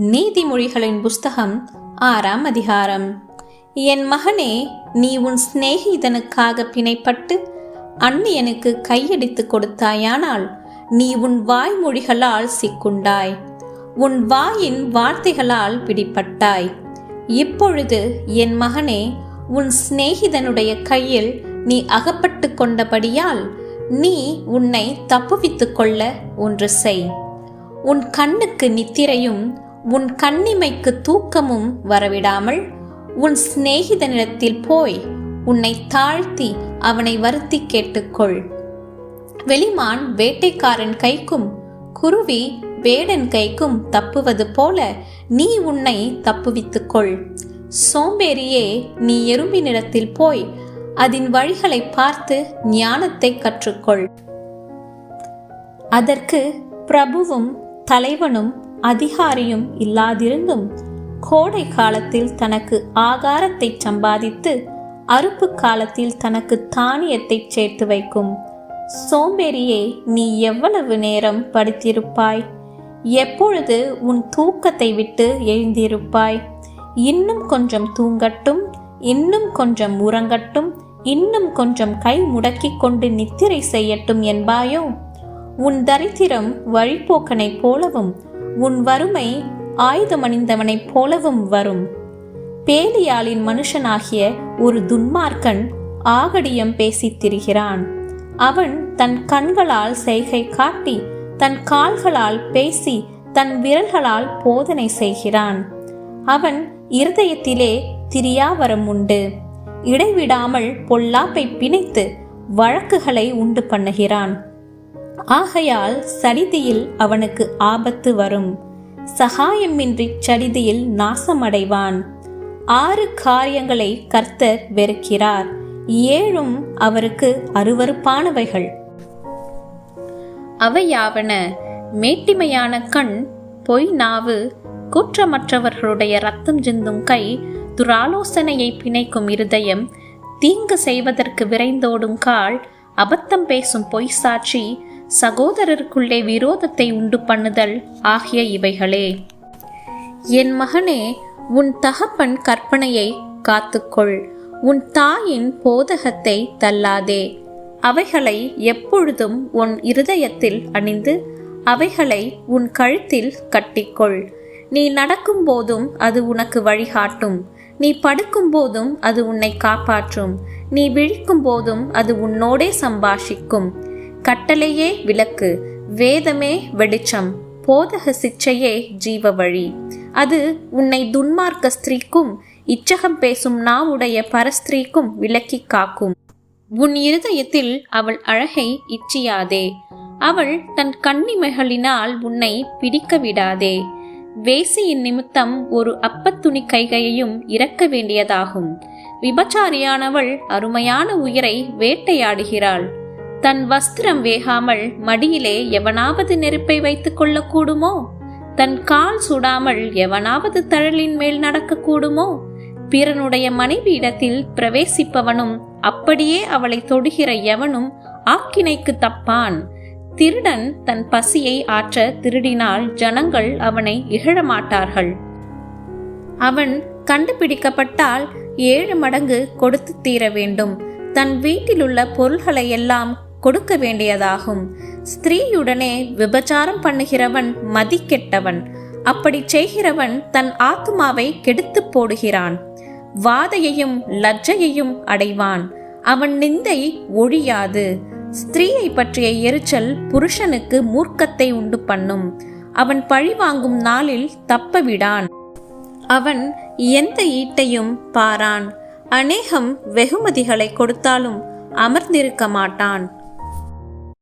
நீதிமொழிகளின் புஸ்தகம் ஆறாம் அதிகாரம். என் மகனே நீ உன் சிநேகிதனுக்காக பிணைப்பட்டு அந்நியனுக்கு கையடித்து கொடுத்தாயானால் நீ உன் வாய்மொழிகளால் சிக்குண்டாய். உன் வாயின் வார்த்தைகளால் பிடிப்பட்டாய். இப்பொழுது என் மகனே உன் சிநேகிதனுடைய கையில் நீ அகப்பட்டு கொண்டபடியால் நீ உன்னை தப்புவித்துக் கொள்ள ஒன்று செய். உன் கண்ணுக்கு நித்திரையும் உன் கண்ணிமைக்கு தூக்கமும் வரவிடாமல் உன் சிநேகிதனிடத்தில் போய் உன்னை தாழ்த்தி அவனை வருத்தி கேட்டுக்கொள். வெளிமான் வேட்டைக்காரன் கைக்கும் குருவி வேடன் கைக்கும் தப்புவது போல நீ உன்னை தப்புவித்துக்கொள். சோம்பேறியே நீ எறும்பினிடத்தில் போய் அதன் வழிகளை பார்த்து ஞானத்தை கற்றுக்கொள். அதற்கு பிரபுவும் தலைவனும் அதிகாரியும் இல்லாதிருந்தும் கோடை காலத்தில் தனக்கு ஆகாரத்தை சம்பாதித்து அறுப்பு காலத்தில் தனக்கு தானியத்தை சேர்த்து வைக்கும். சோம்பேறியே நீ எவ்வளவு நேரம் படுத்திருப்பாய்? எப்பொழுது உன் தூக்கத்தை விட்டு எழுந்திருப்பாய்? இன்னும் கொஞ்சம் தூங்கட்டும் இன்னும் கொஞ்சம் உறங்கட்டும் இன்னும் கொஞ்சம் கை முடக்கிக் கொண்டு நித்திரை செய்யட்டும் என்பாயோ? உன் தரித்திரம் வழிப்போக்கனைப் போலவும் உன் வறுமை ஆயுதமணிந்தவனைப் போலவும் வரும். பேலியாளின் மனுஷனாகிய ஒரு துன்மார்க்கன் ஆகடியம் பேசித் திரிகிறான். அவன் தன் கண்களால் செய்கை காட்டி தன் கால்களால் பேசி தன் விரல்களால் போதனை செய்கிறான். அவன் இருதயத்திலே திரியாவரம் உண்டு. இடைவிடாமல் பொல்லாப்பை பிணைத்து வழக்குகளை உண்டு பண்ணுகிறான். ஆகையால் சடிதியில் அவனுக்கு ஆபத்து வரும். சகாயமின்றி சடிதியில் நாசமடைவான். ஆறு காரியங்களை கர்த்தர் வெறுக்கிறார். ஏழும் அவருக்கு அருவருப்பானவைகள். அவையாவன மேட்டிமையான கண் பொய் நாவு குற்றமற்றவர்களுடைய ரத்தம் சிந்தும் கை துராலோசனையை பிணைக்கும் இருதயம் தீங்கு செய்வதற்கு விரைந்தோடும் கால் அபத்தம் பேசும் பொய் சாட்சி சகோதரருக்குள்ளே விரோதத்தை உண்டு பண்ணுதல் ஆகிய இவைகளே. என் மகனே உன் தகப்பன் கற்பனையை காத்துக்கொள். உன் தாயின் போதகத்தை தள்ளாதே. அவைகளை எப்பொழுதும் உன் இருதயத்தில் அணிந்து அவைகளை உன் கழுத்தில் கட்டிக்கொள். நீ நடக்கும் போதும் அது உனக்கு வழிகாட்டும். நீ படுக்கும் போதும் அது உன்னை காப்பாற்றும். நீ விழிக்கும் போதும் அது உன்னோடே சம்பாஷிக்கும். கட்டளையே விளக்கு வேதமே வெளிச்சம் போதக சிச்சையே ஜீவ வழி. அது உன்னை துன்மார்க்க ஸ்திரீக்கும் இச்சகம் பேசும் நாவுடைய பரஸ்திரீக்கும் விலக்கி காக்கும். உன் இருதயத்தில் அவள் அழகை இச்சியாதே. அவள் தன் கண்ணிமைகளினால் உன்னை பிடிக்க விடாதே. வேசியின் நிமித்தம் ஒரு அப்பத்துணி கைகையையும் இறக்க வேண்டியதாகும். விபச்சாரியானவள் அருமையான உயிரை வேட்டையாடுகிறாள். தன் வஸ்திரம் வேகாமல் மடியிலே எவனாவது நெருப்பை வைத்துக் கொள்ளக்கூடுமோ? தன் கால் சுடாமல் எவனாவது தழலின் மேல் நடக்கக்கூடுமோ? பிறனுடைய மனைவியிடத்தில் பிரவேசிப்பவனும் அப்படியே அவளை தொடுகிற எவனும் ஆக்கினைக்கு தப்பான். திருடன் தன் பசியை ஆற்ற திருடினால் ஜனங்கள் அவனை இகழமாட்டார்கள். அவன் கண்டுபிடிக்கப்பட்டால் ஏழு மடங்கு கொடுத்து தீர வேண்டும் தன் வீட்டிலுள்ள பொருள்களை எல்லாம் கொடுக்க வேண்டியதாகும். ஸ்திரீயுடனே விபச்சாரம் பண்ணுகிறவன் மதிக்கெட்டவன். அப்படி செய்கிறவன் தன் ஆத்மாவை கெடுத்து போடுகிறான். வாதையையும் லஜ்ஜையையும் அடைவான். அவன் நிந்தை ஒழியாது. ஸ்திரீயை பற்றிய எரிச்சல் புருஷனுக்கு மூர்க்கத்தை உண்டு பண்ணும். அவன் பழிவாங்கும் நாளில் தப்ப விடான் அவன் எந்த ஈட்டையும் பாரான். அநேகம் வெகுமதிகளை கொடுத்தாலும் அமர்ந்திருக்க மாட்டான்.